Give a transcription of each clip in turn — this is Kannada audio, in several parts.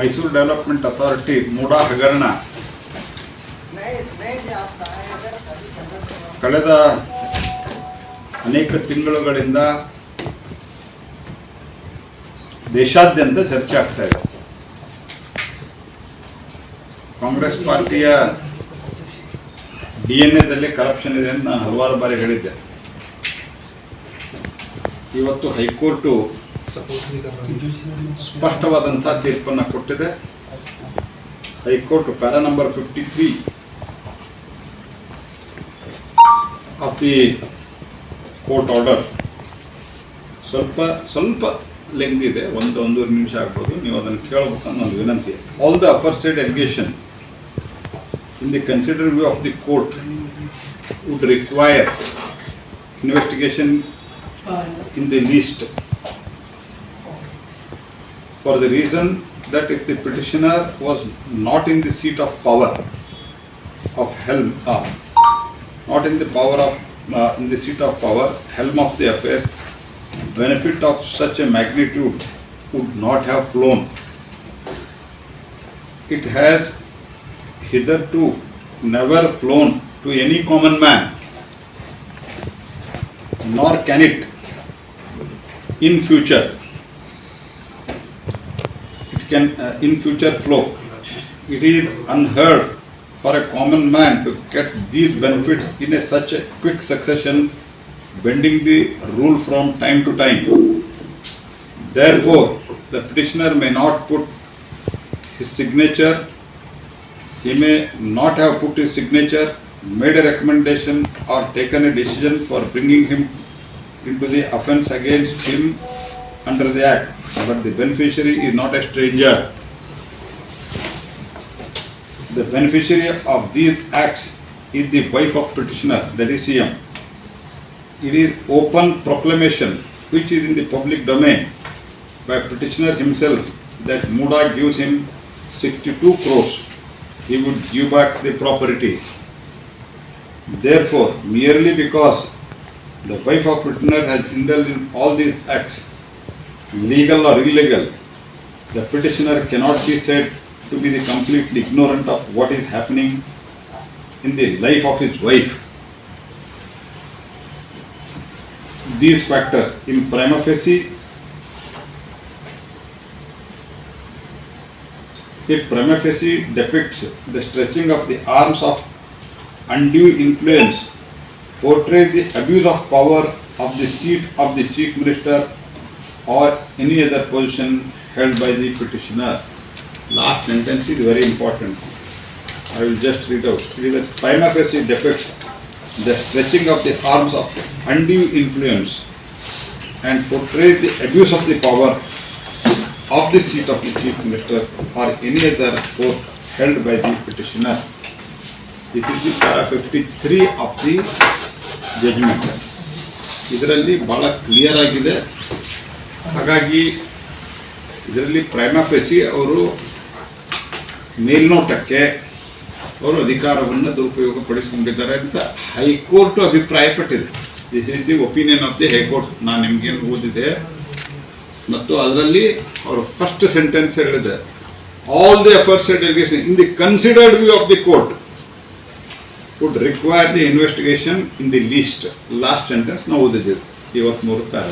ಮೈಸೂರು ಡೆವಲಪ್ಮೆಂಟ್ ಅಥಾರಿಟಿ ಮೂಡಾ ಹಗರಣ. ಕಳೆದ ಅನೇಕ ತಿಂಗಳುಗಳಿಂದ ದೇಶಾದ್ಯಂತ ಚರ್ಚೆ ಆಗ್ತಾ ಇದೆ. ಕಾಂಗ್ರೆಸ್ ಪಾರ್ಟಿಯ ಡಿ ಎನ್ ಎದಲ್ಲಿ ಕರಪ್ಷನ್ ಇದೆ ಅಂತ ನಾನು ಹಲವಾರು ಬಾರಿ ಹೇಳಿದ್ದೆ. ಇವತ್ತು ಹೈಕೋರ್ಟು ಸ್ಪಷ್ಟವಾದಂಥ ತೀರ್ಪನ್ನು ಕೊಟ್ಟಿದೆ. High court para number fifty three. Of the court order. ಸ್ವಲ್ಪ ಸ್ವಲ್ಪ ಲೆಂಗ್ ಇದೆ. ಒಂದು, ಒಂದೂವರೆ ನಿಮಿಷ ಆಗ್ಬೋದು. ನೀವು ಅದನ್ನು ಕೇಳಬೇಕನ್ನೋ ಒಂದು ವಿನಂತಿ. All the aforesaid allegation in the consider view of the court would require investigation in the least. For the reason that if the petitioner was not in the seat of power of helm uh, not in the power of uh, in the seat of power helm of the affair benefit of such a magnitude would not have flown. It has hitherto never flown to any common man nor can it in future can uh, in future flow. It is unheard for a common man to get these benefits in a such a quick succession bending the rule from time to time. Therefore the petitioner may not put his signature he may not have put his signature made a recommendation or taken a decision for bringing him into the offence against him under the act, but the beneficiary is not a stranger. The beneficiary of these acts is the wife of petitioner, that is CM. It is open proclamation which is in the public domain by petitioner himself that Muda gives him 62 crores. He would give back the property. Therefore, merely because the wife of petitioner has indulged in all these acts, legal or illegal, the petitioner cannot be said to be the completely ignorant of what is happening in the life of his wife. These factors in prima facie it prima facie depicts the stretching of the arms of undue influence portrays the abuse of power of the seat of the chief minister or any other position held by the petitioner. Last sentence is very important. I will just read out. It is a prima facie depicts the stretching of the arms of undue influence and portrays the abuse of the power of the seat of the chief minister or any other post held by the petitioner. This is the para 53 of the judgment ಇದರಲ್ಲಿ ಭಾಳ ಕ್ಲಿಯರ್ ಆಗಿದೆ ಹಾಗಾಗಿ ಇದರಲ್ಲಿ ಪ್ರೈಮಾಫೆಸಿ ಅವರು ಮೇಲ್ನೋಟಕ್ಕೆ ಅವರು ಅಧಿಕಾರವನ್ನು ದುರುಪಯೋಗ ಪಡಿಸ್ಕೊಂಡಿದ್ದಾರೆ ಅಂತ ಹೈಕೋರ್ಟ್ ಅಭಿಪ್ರಾಯಪಟ್ಟಿದೆ. This is the opinion of the high court ನಾನು ನಿಮ್ಗೇನು ಓದಿದೆ? ಮತ್ತು ಅದರಲ್ಲಿ ಅವರು ಫಸ್ಟ್ ಸೆಂಟೆನ್ಸ್ ಹೇಳಿದೆ. All the efforts delegation in the considered view of the court would require the investigation in the least last sentence ನಾವು ಓದಿದ್ದೀವಿ. ಇವತ್ತ್ಮೂರು ಪ್ಯಾರ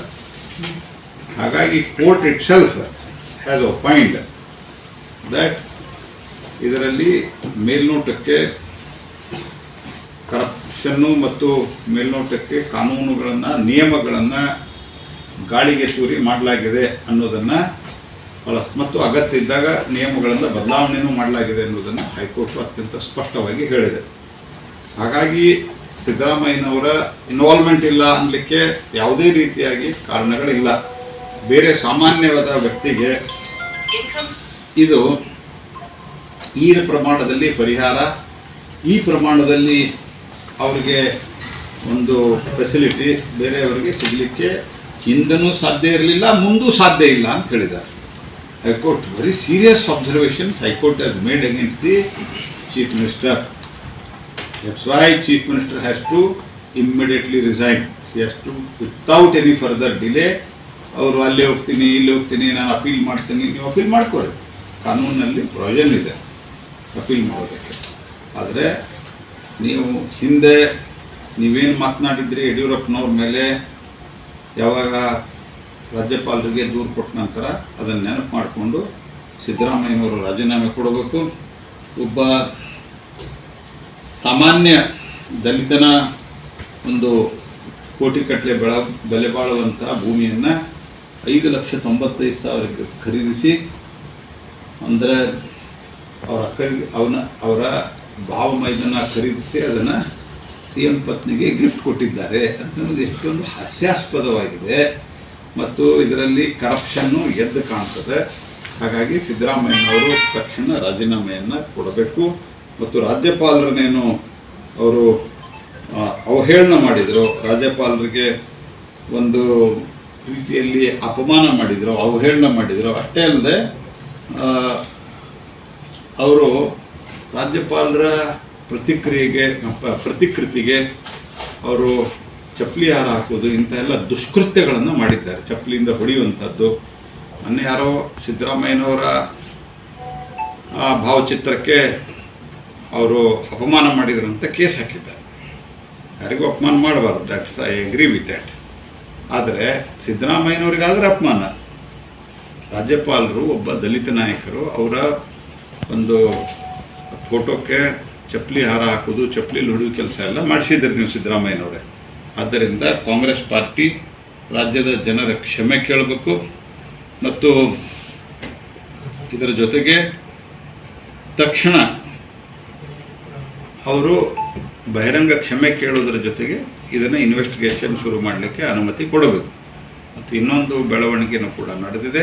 ಹಾಗಾಗಿ court itself has point that ಇದರಲ್ಲಿ ಮೇಲ್ನೋಟಕ್ಕೆ ಕರಪ್ಷನ್ನು ಮತ್ತು ಮೇಲ್ನೋಟಕ್ಕೆ ಕಾನೂನುಗಳನ್ನು, ನಿಯಮಗಳನ್ನು ಗಾಳಿಗೆ ತೂರಿ ಮಾಡಲಾಗಿದೆ ಅನ್ನೋದನ್ನು ಬಳಸ್ ಮತ್ತು ಅಗತ್ಯ ಇದ್ದಾಗ ನಿಯಮಗಳಿಂದ ಬದಲಾವಣೆಯೂ ಮಾಡಲಾಗಿದೆ ಅನ್ನೋದನ್ನು ಹೈಕೋರ್ಟ್ ಅತ್ಯಂತ ಸ್ಪಷ್ಟವಾಗಿ ಹೇಳಿದೆ. ಹಾಗಾಗಿ ಸಿದ್ದರಾಮಯ್ಯನವರ ಇನ್ವಾಲ್ವ್ಮೆಂಟ್ ಇಲ್ಲ ಅನ್ನಲಿಕ್ಕೆ ಯಾವುದೇ ರೀತಿಯಾಗಿ ಕಾರಣಗಳಿಲ್ಲ. ಬೇರೆ ಸಾಮಾನ್ಯವಾದ ವ್ಯಕ್ತಿಗೆ ಇದು ಈ ಪ್ರಮಾಣದಲ್ಲಿ ಪರಿಹಾರ ಈ ಪ್ರಮಾಣದಲ್ಲಿ ಅವರಿಗೆ ಒಂದು ಫೆಸಿಲಿಟಿ ಬೇರೆಯವರಿಗೆ ಸಿಗಲಿಕ್ಕೆ ಹಿಂದನೂ ಸಾಧ್ಯ ಇರಲಿಲ್ಲ ಮುಂದೂ ಸಾಧ್ಯ ಇಲ್ಲ ಅಂತ ಹೇಳಿದ್ದಾರೆ. High court very serious observations high court has made against the chief minister that's why chief minister has to immediately resign has to without any further delay ಅವರು ಅಲ್ಲಿ ಹೋಗ್ತೀನಿ, ಇಲ್ಲಿ ಹೋಗ್ತೀನಿ, ನಾನು ಅಪೀಲ್ ಮಾಡ್ತೀನಿ, ನೀವು ಅಪೀಲ್ ಮಾಡ್ಕೋರಿ ಕಾನೂನಿನಲ್ಲಿ ಪ್ರಯೋಜನ ಇದೆ ಅಪೀಲ್ ಮಾಡೋದಕ್ಕೆ. ಆದರೆ ನೀವು ಹಿಂದೆ ನೀವೇನು ಮಾತನಾಡಿದ್ರಿ ಯಡಿಯೂರಪ್ಪನವ್ರ ಮೇಲೆ, ಯಾವಾಗ ರಾಜ್ಯಪಾಲರಿಗೆ ದೂರು ಕೊಟ್ಟ ನಂತರ ಅದನ್ನು ನೆನಪು ಮಾಡಿಕೊಂಡು ಸಿದ್ದರಾಮಯ್ಯನವರು ರಾಜೀನಾಮೆ ಕೊಡಬೇಕು. ಒಬ್ಬ ಸಾಮಾನ್ಯ ದಲಿತನ ಒಂದು ಕೋಟಿ ಕಟ್ಟಲೆ ಬೆಳ, ಬೆಲೆ ಬಾಳುವಂಥ ಭೂಮಿಯನ್ನು ಐದು ಲಕ್ಷ ತೊಂಬತ್ತೈದು ಸಾವಿರಕ್ಕೆ ಖರೀದಿಸಿ, ಅಂದರೆ ಅವರ ಖರೀ ಅವನ, ಅವರ ಭಾವ ಮೈದನ್ನ ಖರೀದಿಸಿ ಅದನ್ನು ಸಿ ಎಂ ಪತ್ನಿಗೆ ಗಿಫ್ಟ್ ಕೊಟ್ಟಿದ್ದಾರೆ ಅಂತನ್ನೋದು ಎಷ್ಟೊಂದು ಹಾಸ್ಯಾಸ್ಪದವಾಗಿದೆ. ಮತ್ತು ಇದರಲ್ಲಿ ಕರಪ್ಷನ್ನು ಎದ್ದು ಕಾಣ್ತದೆ. ಹಾಗಾಗಿ ಸಿದ್ದರಾಮಯ್ಯನವರು ತಕ್ಷಣ ರಾಜೀನಾಮೆಯನ್ನು ಕೊಡಬೇಕು. ಮತ್ತು ರಾಜ್ಯಪಾಲರನ್ನೇನು ಅವರು ಅವಹೇಳನ ಮಾಡಿದರು. ರಾಜ್ಯಪಾಲರಿಗೆ ಒಂದು ರೀತಿಯಲ್ಲಿ ಅಪಮಾನ ಮಾಡಿದರು, ಅವಹೇಳನ ಮಾಡಿದರು. ಅಷ್ಟೇ ಅಲ್ಲದೆ ಅವರು ರಾಜ್ಯಪಾಲರ ಪ್ರತಿಕ್ರಿಯೆಗೆ ಪ್ರತಿಕೃತಿಗೆ ಅವರು ಚಪ್ಪಲಿ ಹಾರ ಹಾಕೋದು ಇಂಥ ಎಲ್ಲ ದುಷ್ಕೃತ್ಯಗಳನ್ನು ಮಾಡಿದ್ದಾರೆ. ಚಪ್ಪಲಿಯಿಂದ ಹೊಡೆಯುವಂಥದ್ದು. ಮೊನ್ನೆ ಯಾರೋ ಸಿದ್ದರಾಮಯ್ಯನವರ ಭಾವಚಿತ್ರಕ್ಕೆ ಅವರು ಅಪಮಾನ ಮಾಡಿದ್ರಂತ ಕೇಸ್ ಹಾಕಿದ್ದಾರೆ. ಯಾರಿಗೂ ಅಪಮಾನ ಮಾಡಬಾರ್ದು. That's I agree with that ಆದರೆ ಸಿದ್ದರಾಮಯ್ಯನವ್ರಿಗಾದ್ರೆ ಅಪಮಾನ. ರಾಜ್ಯಪಾಲರು, ಒಬ್ಬ ದಲಿತ ನಾಯಕರು, ಅವರ ಒಂದು ಫೋಟೋಕ್ಕೆ ಚಪ್ಪಲಿ ಹಾರ ಹಾಕೋದು ಚಪ್ಪಲಿ ಹೊಡೆಯೋ ಕೆಲಸ ಎಲ್ಲ ಮಾಡಿಸಿದ್ರಿ ನೀವು ಸಿದ್ದರಾಮಯ್ಯನವರೇ. ಆದ್ದರಿಂದ ಕಾಂಗ್ರೆಸ್ ಪಾರ್ಟಿ ರಾಜ್ಯದ ಜನರ ಕ್ಷಮೆ ಕೇಳಬೇಕು ಮತ್ತು ಇದರ ಜೊತೆಗೆ ತಕ್ಷಣ ಅವರು ಬಹಿರಂಗ ಕ್ಷಮೆ ಕೇಳೋದ್ರ ಜೊತೆಗೆ ಇದನ್ನು ಇನ್ವೆಸ್ಟಿಗೇಷನ್ ಶುರು ಮಾಡಲಿಕ್ಕೆ ಅನುಮತಿ ಕೊಡಬೇಕು. ಮತ್ತು ಇನ್ನೊಂದು ಬೆಳವಣಿಗೆನೂ ಕೂಡ ನಡೆದಿದೆ.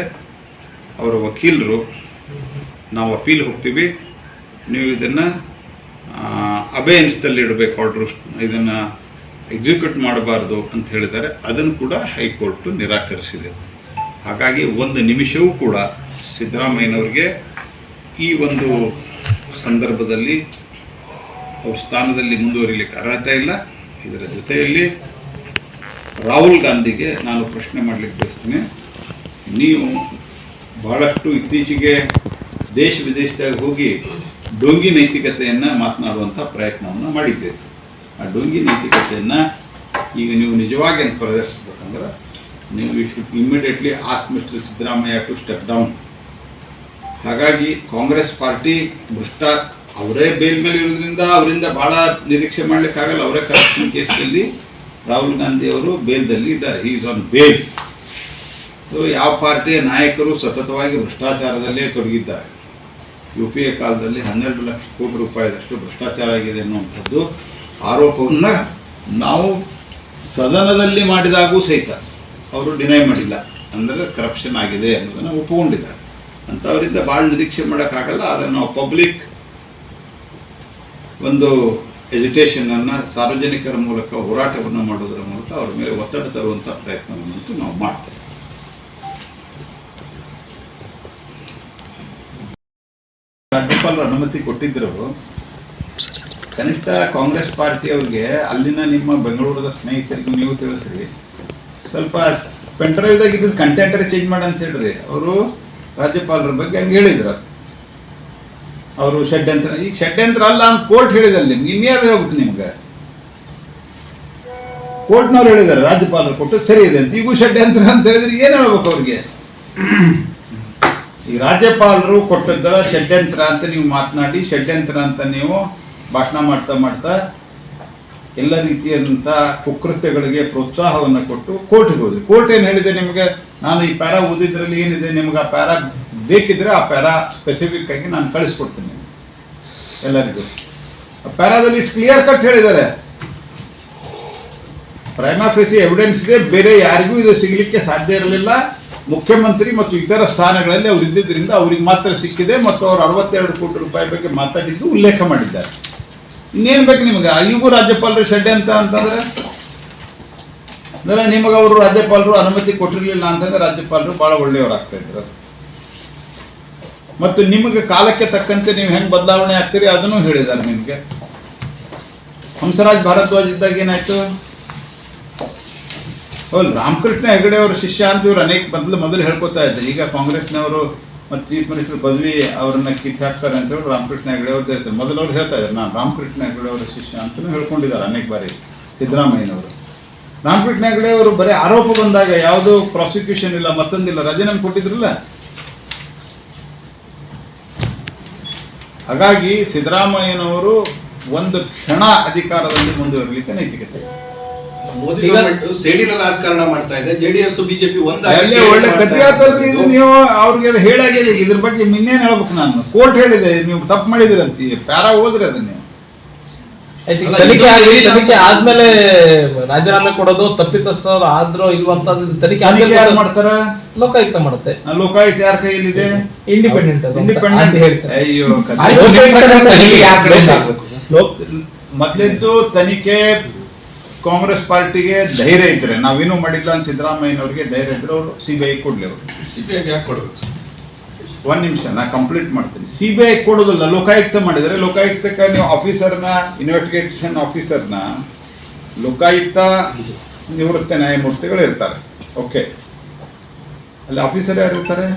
ಅವರ ವಕೀಲರು, ನಾವು ಅಪೀಲ್ ಹೋಗ್ತೀವಿ, ನೀವು ಇದನ್ನು ಅಬೇನ್ಸ್ದಲ್ಲಿ ಇಡಬೇಕು ಆರ್ಡ್ರು ಇದನ್ನು ಎಕ್ಸಿಕ್ಯೂಟ್ ಮಾಡಬಾರ್ದು ಅಂತ ಹೇಳಿದ್ದಾರೆ. ಅದನ್ನು ಕೂಡ ಹೈಕೋರ್ಟು ನಿರಾಕರಿಸಿದೆ. ಹಾಗಾಗಿ ಒಂದು ನಿಮಿಷವೂ ಕೂಡ ಸಿದ್ದರಾಮಯ್ಯನವರಿಗೆ ಈ ಒಂದು ಸಂದರ್ಭದಲ್ಲಿ ಅವ್ರ ಸ್ಥಾನದಲ್ಲಿ ಮುಂದುವರಿಲಿಕ್ಕೆ ಅರ್ಹತೆ ಇಲ್ಲ. ಇದರ ಜೊತೆಯಲ್ಲಿ ರಾಹುಲ್ ಗಾಂಧಿಗೆ ನಾನು ಪ್ರಶ್ನೆ ಮಾಡಲಿಕ್ಕೆ ಬಯಸ್ತೀನಿ. ನೀವು ಬಹಳಷ್ಟು ಇತ್ತೀಚೆಗೆ ದೇಶ ವಿದೇಶದಾಗ ಹೋಗಿ ಡೊಂಗಿ ನೈತಿಕತೆಯನ್ನು ಮಾತನಾಡುವಂಥ ಪ್ರಯತ್ನವನ್ನು ಮಾಡಿದ್ದೆ. ಆ ಡೊಂಗಿ ನೈತಿಕತೆಯನ್ನು ಈಗ ನೀವು ನಿಜವಾಗಿ ಅಂತ ಪ್ರದರ್ಶಿಸ್ಬೇಕಂದ್ರೆ ನೀವು you should immediately ask mister Siddaramaiah to step down ಹಾಗಾಗಿ ಕಾಂಗ್ರೆಸ್ ಪಾರ್ಟಿ ಭ್ರಷ್ಟ ಅವರೇ ಬೇಲ್ ಮೇಲೆ ಇರೋದ್ರಿಂದ ಅವರಿಂದ ಬಹಳ ನಿರೀಕ್ಷೆ ಮಾಡಲಿಕ್ಕಾಗಲ್ಲ. ಅವರೇ ಕರಪ್ಷನ್ ಕೇಸ್ನಲ್ಲಿ ರಾಹುಲ್ ಗಾಂಧಿ ಅವರು ಬೇಲ್ದಲ್ಲಿ ಇದ್ದಾರೆ. ಈಸ್ ಆನ್ ಬೇಲ್ ಸೊ ಯಾವ ಪಾರ್ಟಿಯ ನಾಯಕರು ಸತತವಾಗಿ ಭ್ರಷ್ಟಾಚಾರದಲ್ಲೇ ತೊಡಗಿದ್ದಾರೆ? ಯು ಪಿ ಎ ಕಾಲದಲ್ಲಿ ಹನ್ನೆರಡು ಲಕ್ಷ ಕೋಟಿ ರೂಪಾಯಿದಷ್ಟು ಭ್ರಷ್ಟಾಚಾರ ಆಗಿದೆ ಅನ್ನುವಂಥದ್ದು ಆರೋಪವನ್ನು ನಾವು ಸದನದಲ್ಲಿ ಮಾಡಿದಾಗೂ ಸಹಿತ ಅವರು ಡಿನೈ ಮಾಡಿಲ್ಲ. ಅಂದರೆ ಕರಪ್ಷನ್ ಆಗಿದೆ ಅನ್ನೋದನ್ನು ಒಪ್ಪಿಕೊಂಡಿದ್ದಾರೆ. ಅಂಥವರಿಂದ ಭಾಳ ನಿರೀಕ್ಷೆ ಮಾಡೋಕ್ಕಾಗಲ್ಲ. ಆದರೆ ನಾವು ಪಬ್ಲಿಕ್ ಒಂದು ಎಜುಟೇಷನನ್ನು ಸಾರ್ವಜನಿಕರ ಮೂಲಕ ಹೋರಾಟವನ್ನು ಮಾಡೋದರ ಮೂಲಕ ಅವ್ರ ಮೇಲೆ ಒತ್ತಡ ತರುವಂಥ ಪ್ರಯತ್ನವನ್ನು ನಾವು ಮಾಡ್ತೇವೆ. ರಾಜ್ಯಪಾಲರು ಅನುಮತಿ ಕೊಟ್ಟಿದ್ರು. ಕನಿಷ್ಠ ಕಾಂಗ್ರೆಸ್ ಪಾರ್ಟಿ ಅವ್ರಿಗೆ ಅಲ್ಲಿನ ನಿಮ್ಮ ಬೆಂಗಳೂರದ ಸ್ನೇಹಿತರಿಗೂ ನೀವು ತಿಳಿಸ್ರಿ. ಸ್ವಲ್ಪ ಪೆಂಡ್ರೈವ್ದಾಗ ಇದ್ದ ಕಂಟೆಂಟರ್ ಚೇಂಜ್ ಮಾಡಿ ಅಂತ ಹೇಳ್ರಿ. ಅವರು ರಾಜ್ಯಪಾಲರ ಬಗ್ಗೆ ಹಂಗೆ ಹೇಳಿದ್ರು. ಅವರು ಷಡ್ಯಂತ್ರ, ಈಗ ಷಡ್ಯಂತ್ರ ಅಲ್ಲ ಅಂತ ಕೋರ್ಟ್ ಹೇಳಿದಲ್ಲಿ ನಿಮ್ಗೆ ಇನ್ಯಾರು ಹೇಳ್ಬೇಕು ನಿಮ್ಗೆ? ಕೋರ್ಟ್ನವ್ರು ಹೇಳಿದ್ದಾರೆ, ರಾಜ್ಯಪಾಲರು ಕೊಟ್ಟು ಸರಿ ಇದೆ ಅಂತ. ಈಗೂ ಷಡ್ಯಂತ್ರ ಅಂತ ಹೇಳಿದ್ರೆ ಏನು ಹೇಳ್ಬೇಕು ಅವ್ರಿಗೆ? ಈ ರಾಜ್ಯಪಾಲರು ಕೊಟ್ಟದ್ದ ಷಡ್ಯಂತ್ರ ಅಂತ ನೀವು ಮಾತನಾಡಿ, ಷಡ್ಯಂತ್ರ ಅಂತ ನೀವು ಭಾಷಣ ಮಾಡ್ತಾ ಮಾಡ್ತಾ ಎಲ್ಲ ರೀತಿಯಾದಂಥ ಕುಕೃತ್ಯಗಳಿಗೆ ಪ್ರೋತ್ಸಾಹವನ್ನು ಕೊಟ್ಟು ಕೋರ್ಟ್ಗೆ ಹೋದ್ರಿ. ಕೋರ್ಟ್ ಏನು ಹೇಳಿದೆ ನಿಮಗೆ? ನಾನು ಈ ಪ್ಯಾರಾ ಓದಿದ್ರಲ್ಲಿ ಏನಿದೆ? ನಿಮ್ಗೆ ಆ ಪ್ಯಾರಾ ಬೇಕಿದ್ರೆ ಆ ಪ್ಯಾರಾ ಸ್ಪೆಸಿಫಿಕ್ ಆಗಿ ನಾನು ಕಳಿಸ್ಕೊಡ್ತೀನಿ. ಎಲ್ಲರಿಗೂ. ಆ ಪ್ಯಾರಾದಲ್ಲಿ ಇಷ್ಟು ಕ್ಲಿಯರ್ ಕಟ್ ಹೇಳಿದ್ದಾರೆ. ಪ್ರೈಮಾಫೇಸಿ ಎವಿಡೆನ್ಸ್ ಇದೆ, ಬೇರೆ ಯಾರಿಗೂ ಇದು ಸಿಗಲಿಕ್ಕೆ ಸಾಧ್ಯ ಇರಲಿಲ್ಲ. ಮುಖ್ಯಮಂತ್ರಿ ಮತ್ತು ಇತರ ಸ್ಥಾನಗಳಲ್ಲಿ ಅವ್ರು ಇದ್ದಿದ್ದರಿಂದ ಅವ್ರಿಗೆ ಮಾತ್ರ ಸಿಕ್ಕಿದೆ ಮತ್ತು ಅವರು ಅರವತ್ತೆರಡು ಕೋಟಿ ರೂಪಾಯಿ ಬಗ್ಗೆ ಮಾತಾಡಿದ್ದು ಉಲ್ಲೇಖ ಮಾಡಿದ್ದಾರೆ. ಇನ್ನೇನು ಬೇಕು ನಿಮಗೆ? ಅಲ್ಲಿಗೂ ರಾಜ್ಯಪಾಲರು ಅಂತ ಅಂತಂದ್ರೆ? ಅಂದರೆ ನಿಮಗೆ ಅವರು ರಾಜ್ಯಪಾಲರು ಅನುಮತಿ ಕೊಟ್ಟಿರಲಿಲ್ಲ ಅಂತಂದ್ರೆ ರಾಜ್ಯಪಾಲರು ಭಾಳ ಒಳ್ಳೆಯವರಾಗ್ತಾ ಇದ್ರು. ಮತ್ತು ನಿಮಗೆ ಕಾಲಕ್ಕೆ ತಕ್ಕಂತೆ ನೀವು ಹೆಂಗೆ ಬದಲಾವಣೆ ಆಗ್ತೀರಿ ಅದನ್ನು ಹೇಳಿದ್ದಾರೆ ನಿಮಗೆ. ಹಂಸರಾಜ್ ಭಾರದ್ವಾಜ್ ಇದ್ದಾಗ ಏನಾಯ್ತು? ರಾಮಕೃಷ್ಣ ಹೆಗಡೆ ಅವರ ಶಿಷ್ಯ ಅಂತ ಇವ್ರು ಅನೇಕ ಮೊದಲು ಮೊದಲು ಹೇಳ್ಕೊತಾ ಇದ್ದಾರೆ ಈಗ ಕಾಂಗ್ರೆಸ್ನವರು ಮತ್ತು ಚೀಫ್ ಮಿನಿಸ್ಟರ್ ಪದವಿ ಅವ್ರನ್ನ ಕಿತ್ತು ಹಾಕ್ತಾರೆ ಅಂತ ಹೇಳಿ ರಾಮಕೃಷ್ಣ ಹೆಗಡೆ ಅವ್ರದ್ದು ಹೇಳ್ತಾರೆ ಮೊದಲು ಅವ್ರು ಹೇಳ್ತಾ ಇದ್ದಾರೆ ನಾನು ರಾಮಕೃಷ್ಣ ಹೆಗಡೆ ಅವರ ಶಿಷ್ಯ ಅಂತಲೂ ಹೇಳ್ಕೊಂಡಿದ್ದಾರೆ ಅನೇಕ ಬಾರಿ ಸಿದ್ದರಾಮಯ್ಯನವರು. ರಾಮಕೃಷ್ಣ ಹೆಗಡೆ ಅವರು ಬರೀ ಆರೋಪ ಬಂದಾಗ ಯಾವುದೋ ಪ್ರಾಸಿಕ್ಯೂಷನ್ ಇಲ್ಲ, ಮತ್ತೊಂದಿಲ್ಲ. ರಾಜೀನಾಮೆ ಕೊಟ್ಟಿದ್ರಲ್ಲ? ಹಾಗಾಗಿ ಸಿದ್ದರಾಮಯ್ಯನವರು ಒಂದು ಕ್ಷಣ ಅಧಿಕಾರದಲ್ಲಿ ಮುಂದುವರಲಿಕ್ಕೆ ನೈತಿಕತೆ. ಮೋದಿ ಸೇಡಿನ ರಾಜಕಾರಣ ಮಾಡ್ತಾ ಇದೆ ಜೆಡಿಎಸ್ ಬಿಜೆಪಿ ಒಳ್ಳೆ ಕಥೆ ಆತಲ್ರಿ ಇದು ನೀವು ಅವ್ರಿಗೆ ಹೇಳಾಗಿದೆ ಇದ್ರ ಬಗ್ಗೆ ಇನ್ನೇನ್ ಹೇಳ್ಬೇಕು ನಾನು? ಕೋರ್ಟ್ ಹೇಳಿದೆ ನೀವು ತಪ್ಪು ಮಾಡಿದಿರಂತ ಪ್ಯಾರಾ ಹೋದ್ರೆ ಅದನ್ನ ನೀವು ಆಯ್ತು, ಈಗ ಅಲ್ಲ, ತನಿಖೆ ಇದು ಆಗಲಿ ತನಿಖೆ ಆದ್ಮೇಲೆ ರಾಜೀನಾಮೆ ಕೊಡೋದು ತಪ್ಪಿತಸ್ಥರು ಆದ್ರೋ ಇಲ್ವಂತ ತನಿಖೆ ಆದ್ಮೇಲೆ ಯಾರು ಮಾಡ್ತಾರ? ಲೋಕಾಯುಕ್ತ ಮಾಡುತ್ತೆ. ಲೋಕಾಯುಕ್ತ ಯಾರ ಕೈಯಲ್ಲಿದೆ? ಇಂಡಿಪೆಂಡೆಂಟ್ ಅದು ಇಂಡಿಪೆಂಡೆಂಟ್ ಹೇಳ್ತಾರೆ. ಅಯ್ಯೋ ಮೊದ್ಲಿದ್ದು ತನಿಖೆ ಕಾಂಗ್ರೆಸ್ ಪಾರ್ಟಿಗೆ ಧೈರ್ಯ ಇದ್ರೆ ನಾವೇನು ಮಾಡಿಲ್ಲ ಅಂತ ಸಿದ್ದರಾಮಯ್ಯನವ್ರಿಗೆ ಧೈರ್ಯ ಇದ್ರೆ ಅವರು ಸಿಬಿಐ ಕೊಡ್ಲಿ ಅವರು. ಸಿಬಿಐ ಯಾಕೆ ಕೊಡಬೇಕು? ಒಂದ್ ನಿಮಿಷ, ನಾ ಕಂಪ್ಲೀಟ್ ಮಾಡ್ತೀನಿ. ಸಿ ಬಿ ಐ ಕೊಡೋದಿಲ್ಲ, ಲೋಕಾಯುಕ್ತ ಮಾಡಿದರೆ. ಲೋಕಾಯುಕ್ತಕ್ಕೆ ನೀವು ಆಫೀಸರ್ನ ಇನ್ವೆಸ್ಟಿಗೇಷನ್ ಆಫೀಸರ್ನ ಲೋಕಾಯುಕ್ತ ನಿವೃತ್ತ ನ್ಯಾಯಮೂರ್ತಿಗಳು ಇರ್ತಾರೆ. ಓಕೆ ಅಲ್ಲಿ ಆಫೀಸರ್ ಯಾರು ಇರ್ತಾರೆ?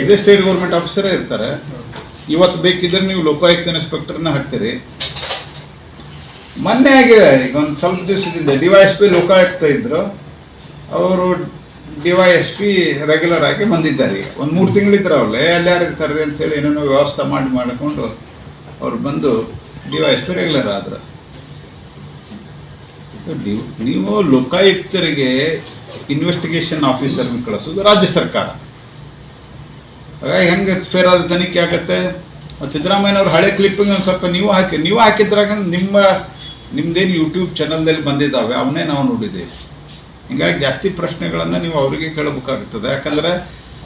ಇದೇ ಸ್ಟೇಟ್ ಗೌರ್ಮೆಂಟ್ ಆಫೀಸರೇ ಇರ್ತಾರೆ. ಇವತ್ತು ಬೇಕಿದ್ರೆ ನೀವು ಲೋಕಾಯುಕ್ತ ಇನ್ಸ್ಪೆಕ್ಟರ್ನ ಹಾಕ್ತೀರಿ. ಮೊನ್ನೆ ಆಗಿದೆ, ಈಗ ಒಂದು ಸ್ವಲ್ಪ ದಿವಸದಿಂದ D Y S P Lokayukta ಇದ್ರು. ಅವರು ಡಿ ಎಸ್ ಪಿ ರೆಗ್ಯುಲರ್ ಆಗಿ ಬಂದಿದ್ದಾರೆ. ಒಂದು ಮೂರು ತಿಂಗಳಿದ್ರು ಅವ್ರು ಅಲ್ಲಿ ಯಾರು ಇರ್ತಾರೆ? ಅಂತೇಳಿ ಏನೇನೋ ವ್ಯವಸ್ಥೆ ಮಾಡಿ ಮಾಡಿಕೊಂಡು ಅವ್ರು ಬಂದು D Y S P regular ಆದ್ರು. ನೀವು- ಲೋಕಾಯುಕ್ತರಿಗೆ ಇನ್ವೆಸ್ಟಿಗೇಷನ್ ಆಫೀಸರ್ನ ಕಳಿಸೋದು ರಾಜ್ಯ ಸರ್ಕಾರ. ಹಾಗಾಗಿ ಹೆಂಗೆ ಫೇರ್ ಆದ ತನಿಖೆ ಆಗತ್ತೆ? ಸಿದ್ದರಾಮಯ್ಯನವ್ರ ಹಳೆ ಕ್ಲಿಪ್ಪಿಂಗ್ ಒಂದು ಸ್ವಲ್ಪ ನೀವು ಹಾಕಿ, ನೀವು ಹಾಕಿದ್ರಾಗ ನಿಮ್ಮ, ನಿಮ್ದೇನು ಯೂಟ್ಯೂಬ್ ಚಾನಲ್ದಲ್ಲಿ ಬಂದಿದ್ದಾವೆ, ಅವನ್ನೇ ನಾವು ನೋಡಿದ್ದೀವಿ. ಹಿಂಗಾಗಿ ಜಾಸ್ತಿ ಪ್ರಶ್ನೆಗಳನ್ನು ನೀವು ಅವರಿಗೆ ಕೇಳಬೇಕಾಗ್ತದೆ. ಯಾಕಂದ್ರೆ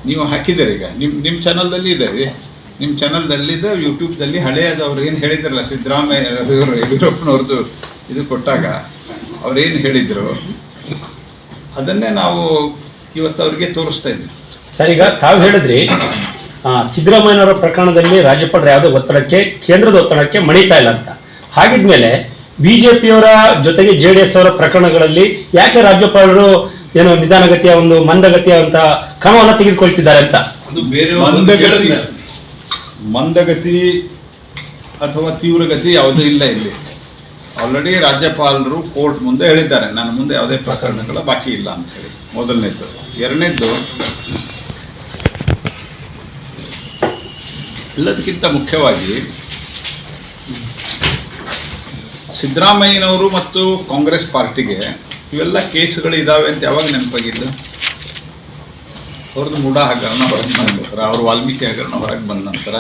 ನೀವು ಹಾಕಿದ್ದೀರಿ ಈಗ. ನಿಮ್ಮ ನಿಮ್ಮ ಚಾನಲ್ದಲ್ಲಿ ಇದೆ. ರೀ ನಿಮ್ಮ ಚಾನಲ್ದಲ್ಲಿದೆ ಯೂಟ್ಯೂಬ್ದಲ್ಲಿ ಹಳೆಯದು ಅವ್ರು ಏನು ಹೇಳಿದ್ರಲ್ಲ, ಸಿದ್ದರಾಮಯ್ಯ ಇವರು ಯಡಿಯೂರಪ್ಪನವ್ರದ್ದು ಇದು ಕೊಟ್ಟಾಗ ಅವ್ರೇನು ಹೇಳಿದರು? ಅದನ್ನೇ ನಾವು ಇವತ್ತು ಅವರಿಗೆ ತೋರಿಸ್ತಾ ಇದ್ದೀವಿ. ಸರ್, ಈಗ ತಾವು ಹೇಳಿದ್ರಿ ಸಿದ್ದರಾಮಯ್ಯನವರ ಪ್ರಕರಣದಲ್ಲಿ ರಾಜ್ಯಪಾಲರು ಯಾವುದೇ ಒತ್ತಡಕ್ಕೆ, ಕೇಂದ್ರದ ಒತ್ತಡಕ್ಕೆ ಮಣಿತಾ ಇಲ್ಲ ಅಂತ. ಹಾಗಿದ್ಮೇಲೆ ಬಿಜೆಪಿಯವರ ಜೊತೆಗೆ ಜೆ ಡಿ ಎಸ್ ಅವರ ಪ್ರಕರಣಗಳಲ್ಲಿ ಯಾಕೆ ರಾಜ್ಯಪಾಲರು ಏನು ನಿಧಾನಗತಿಯ ಒಂದು ಮಂದಗತಿಯ ಅಂತ ಕ್ರಮವನ್ನು ತೆಗೆದುಕೊಳ್ತಿದ್ದಾರೆ ಅಂತ? ಅದು ಬೇರೆ ಮಂದಗತಿ. ಮಂದಗತಿ ಅಥವಾ ತೀವ್ರಗತಿ ಯಾವುದೂ ಇಲ್ಲ ಇಲ್ಲಿ. ಆಲ್ರೆಡಿ ರಾಜ್ಯಪಾಲರು ಕೋರ್ಟ್ ಮುಂದೆ ಹೇಳಿದ್ದಾರೆ. ನನ್ನ ಮುಂದೆ ಯಾವುದೇ ಪ್ರಕರಣಗಳ ಬಾಕಿ ಇಲ್ಲ ಅಂತ ಹೇಳಿ. ಮೊದಲನೇದ್ದು. ಎರಡನೇದ್ದು ಎಲ್ಲದಕ್ಕಿಂತ ಮುಖ್ಯವಾಗಿ ಸಿದ್ದರಾಮಯ್ಯನವರು ಮತ್ತು ಕಾಂಗ್ರೆಸ್ ಪಾರ್ಟಿಗೆ ಇವೆಲ್ಲ ಕೇಸುಗಳು ಇದಾವೆ ಅಂತ ಯಾವಾಗ ನೆನಪಾಗಿದ್ದು? ಅವ್ರದ್ದು ಮೂಢ ಹಗರಣ ಹೊರಗೆ ಬಂದ ನಂತರ ಅವ್ರ ವಾಲ್ಮೀಕಿ ಹಗರಣ ಹೊರಗೆ ಬಂದ ನಂತರ.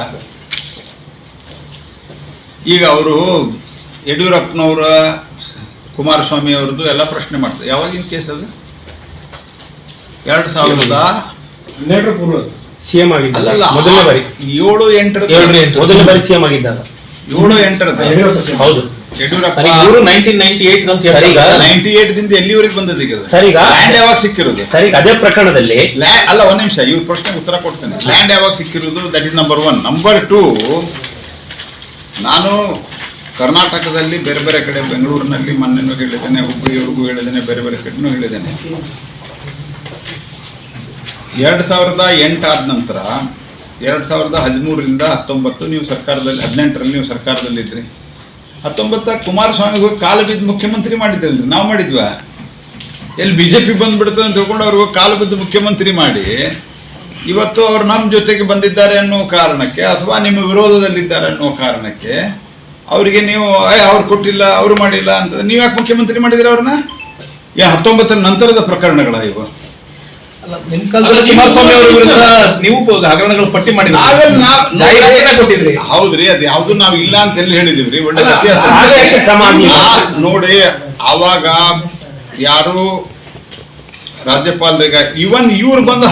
ಈಗ ಅವರು ಯಡಿಯೂರಪ್ಪನವರ ಕುಮಾರಸ್ವಾಮಿ ಅವ್ರದ್ದು ಎಲ್ಲ ಪ್ರಶ್ನೆ ಮಾಡ್ತಾರೆ. ಯಾವಾಗಿನ ಕೇಸ್ ಅದು? ಎರಡು ಸಾವಿರದ ಹನ್ನೆರಡರ ಪೂರ್ವ ಸಿಎಂ ಆಗಿದ್ದಲ್ಲ ಮೊದಲನೇ ಬಾರಿ. ಏಳು ಎಂಟರ ಏಳು ಎಂಟು. ಮೊದಲನೇ ಬಾರಿ ಸಿಎಂ ಆಗಿದ್ದಾಗ. ಏಳು ಎಂಟರದ ಹೌದು. ಯಡಿಯೂರಪ್ಪ ಸರಿ ಇವರು ನೈನ್ಟೀನ್ ನೈನ್ಟಿ ಏಟ್ ಅಂತ ಸರಿ, ಈಗ ಹೇಳ್ತಾರೆ. ನೈಂಟಿ ಏಟ್ ದಿಂದ ಎಲ್ಲಿವರೆಗೆ ಬಂದದ ಈಗ? ಸರ್, ಈಗ- ಲ್ಯಾಂಡ್ ಯಾವಾಗ ಸಿಕ್ಕಿರೋದು? ಸರ್ ಅದೇ ಪ್ರಕರಣದಲ್ಲಿ ಲ್ಯಾಂಡ್ ಅಲ್ಲ ಒಂದ್ ನಿಮಿಷ ಇವ್ರ ಪ್ರಶ್ನೆಗೆ ಉತ್ತರ ಕೊಡ್ತೇನೆ. ಲ್ಯಾಂಡ್ ಯಾವಾಗ ಸಿಕ್ಕಿರೋದು? That is number one number two ನಾನು ಕರ್ನಾಟಕದಲ್ಲಿ ಬೇರೆ ಬೇರೆ ಕಡೆ ಬೆಂಗಳೂರಿನಲ್ಲಿ ಮೊನ್ನೆನೂ ಹೇಳಿದ್ದೇನೆ ಹುಬ್ಬಳ್ಳಿಯವ್ರಿಗೂ ಹೇಳಿದ್ದೇನೆ ಬೇರೆ ಬೇರೆ ಕಡೆನೂ ಹೇಳಿದ್ದೇನೆ. ಎರಡು ಸಾವಿರದ ಎಂಟಾದ ನಂತರ ಎರಡು ಸಾವಿರದ ಹದಿಮೂರರಿಂದ ಹತ್ತೊಂಬತ್ತು ನೀವು ಸರ್ಕಾರದಲ್ಲಿ ಹದಿನೆಂಟರಲ್ಲಿ ನೀವು ಸರ್ಕಾರದಲ್ಲಿದ್ರಿ. ಹತ್ತೊಂಬತ್ತ ಕುಮಾರಸ್ವಾಮಿ ಹೋಗಿ ಕಾಲು ಬಿದ್ದು ಮುಖ್ಯಮಂತ್ರಿ ಮಾಡಿದ್ದಲ್ರಿ ನಾವು ಮಾಡಿದ್ವಾ? ಎಲ್ಲಿ ಬಿ ಜೆ ಪಿ ಬಂದ್ಬಿಡ್ತದೆ ಅಂತ ತಿಳ್ಕೊಂಡು ಅವ್ರಿಗೆ ಕಾಲು ಬಿದ್ದು ಮುಖ್ಯಮಂತ್ರಿ ಮಾಡಿ ಇವತ್ತು ಅವ್ರು ನಮ್ಮ ಜೊತೆಗೆ ಬಂದಿದ್ದಾರೆ ಅನ್ನೋ ಕಾರಣಕ್ಕೆ ಅಥವಾ ನಿಮ್ಮ ವಿರೋಧದಲ್ಲಿದ್ದಾರೆ ಅನ್ನೋ ಕಾರಣಕ್ಕೆ ಅವರಿಗೆ ನೀವು "ಏ, ಅವ್ರು ಕೊಟ್ಟಿಲ್ಲ ಅವರು ಮಾಡಿಲ್ಲ ಅಂತ ನೀವು ಯಾಕೆ ಮುಖ್ಯಮಂತ್ರಿ ಮಾಡಿದಿರ ಅವ್ರನ್ನ? ಏ ಹತ್ತೊಂಬತ್ತರ ನಂತರದ ಪ್ರಕರಣಗಳ ಇವು? ನೀವು ಹಗರಣಗಳು ಪಟ್ಟಿ ಮಾಡಿದ್ರಿ. ಕೊಟ್ಟಿದ್ರಿ. ಹೌದ್ರಿ ಅದ್ ಯಾವ್ದು ನಾವ್ ಇಲ್ಲ ಅಂತ ಎಲ್ಲಿ ಹೇಳಿದಿವ್ರಿ. ಒಳ್ಳೆ ವ್ಯತ್ಯಾಸ. ನೋಡಿ ಆವಾಗ ಯಾರು ರಾಜ್ಯಪಾಲರಿಗೆ ಇವನ್ ಇವ್ರು ಬಂದು